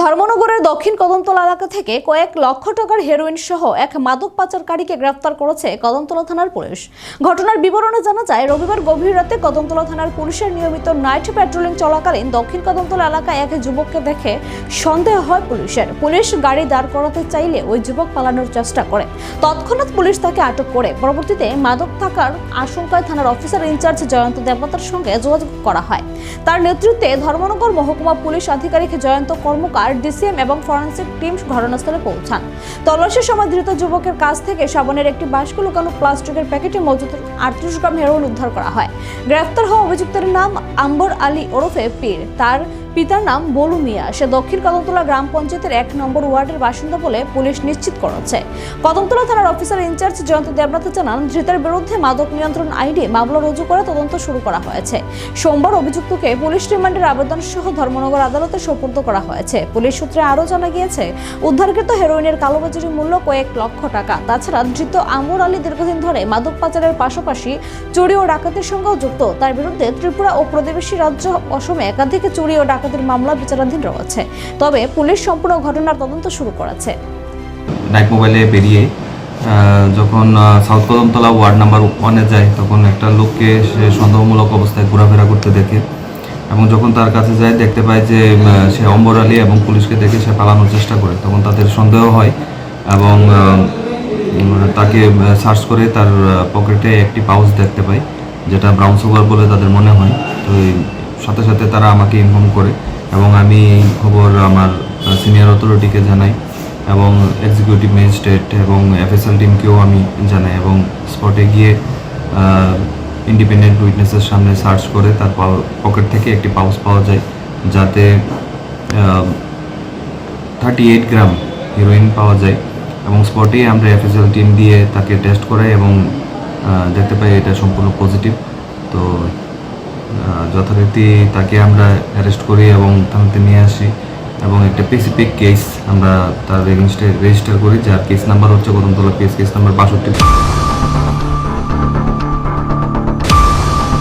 ধর্মনগরের দক্ষিণ কদমতলা এলাকা থেকে কয়েক লক্ষ টাকার হেরোইন সহ এক মাদক পাচারকারীকে গ্রেফতার করেছে কদমতলা থানার পুলিশ। ঘটনার বিবরণে জানা যায়, রবিবার গভীর রাতে কদমতলা থানার পুলিশের নিয়মিত নাইট প্যাট্রোলিং চলাকালীন দক্ষিণ কদমতলা এলাকায় এক যুবককে দেখে সন্দেহ হয় পুলিশের। পুলিশ গাড়ি দাঁড় করাতে চাইলে ওই যুবক পালানোর চেষ্টা করে। তৎক্ষণাৎ পুলিশ তাকে আটক করে। পরবর্তীতে মাদক থাকার আশঙ্কায় থানার অফিসার ইনচার্জ জয়ন্ত দেবতার সঙ্গে যোগাযোগ করা হয়। তার নেতৃত্বে ধর্মনগর মহকুমা পুলিশ আধিকারিক জয়ন্ত কর্মকার ডিসিএম এবং ফরেন্সিক টিম ঘটনাস্থলে পৌঁছান। তল্লাশির সময় ধৃত যুবকের কাছ থেকে সাবনের একটি বাস্ক লুকানো প্লাস্টিকের প্যাকেটে মজুদ আটত্রিশ গ্রাম হেরোইন উদ্ধার করা হয়। গ্রেফতার হওয়া অভিযুক্তের নাম আম্বর আলী ওরফে পীর। তার পিতার নাম বলু মিয়া। সে দক্ষিণ কদমতলা গ্রাম পঞ্চায়েতের এক নম্বর ওয়ার্ডের বাসিন্দা বলে পুলিশ নিশ্চিত করেছে। কদমতলা থানার অফিসার ইনচার্জ জয়ন্ত দেবনাথ জানান, ধৃতের বিরুদ্ধে মাদক নিয়ন্ত্রণ আইনে মামলা রুজু করে তদন্ত শুরু করা হয়েছে। সোমবার অভিযুক্তকে পুলিশ রিমান্ডের আবেদন সহ ধর্মনগর আদালতে সোপর্দ করা হয়েছে। পুলিশ সূত্রে আরও জানা গিয়েছে, উদ্ধারকৃত হেরোইনের কালোবাজারি মূল্য কয়েক লক্ষ টাকা। তাছাড়া ধৃত আমর আলী দীর্ঘদিন ধরে মাদক পাচারের পাশাপাশি চুরি ও ডাকাতির সঙ্গেও যুক্ত। তার বিরুদ্ধে ত্রিপুরা ও প্রতিবেশী রাজ্য অসমে একাধিক চুরি ও ডাকাতির মামলা বিচারাধীন রয়েছে। তবে পুলিশ সম্পূর্ণ ঘটনার তদন্ত শুরু করেছে। নাইট মোবাইলে বেরিয়ে যখন সাউথ কদমতলা ওয়ার্ড নাম্বার ওয়ানে যায়, তখন একটা লোককে সে সন্দেহমূলক অবস্থায় ঘোরাফেরা করতে দেখে এবং যখন তার কাছে যায়, দেখতে পায় যে সে অম্বর আলী এবং পুলিশকে দেখে সে পালানোর চেষ্টা করে। তখন তাদের সন্দেহ হয় এবং তাকে সার্চ করে তার পকেটে একটি পাউচ দেখতে পায়, যেটা ব্রাউন সুগার বলে তাদের মনে হয়। তো সাথে সাথে তারা আমাকে ইনফর্ম করে এবং আমি এই খবর আমার সিনিয়র অথরিটিকে জানাই এবং এক্সিকিউটিভ ম্যাজিস্ট্রেট এবং এফএসএল টিমকেও আমি জানাই এবং স্পটে গিয়ে ইন্ডিপেন্ডেন্ট উইটনেসের সামনে সার্চ করে তার পকেট থেকে একটি পাউচ পাওয়া যায় যাতে থার্টি এইট গ্রাম হিরোইন পাওয়া যায় এবং স্পটেই আমরা এফএসএল টিম দিয়ে তাকে টেস্ট করাই এবং দেখতে পাই এটা সম্পূর্ণ পজিটিভ তো যথারীতি তাকে আমরা অ্যারেস্ট করি এবং থানাতে নিয়ে আসি। এবং একটা স্পেসিফিক কেস আমরা তার এগেনস্টে রেজিস্টার করি, যার কেস নাম্বার হচ্ছে কদমতলা কেস কেস নাম্বার বাষট্টি।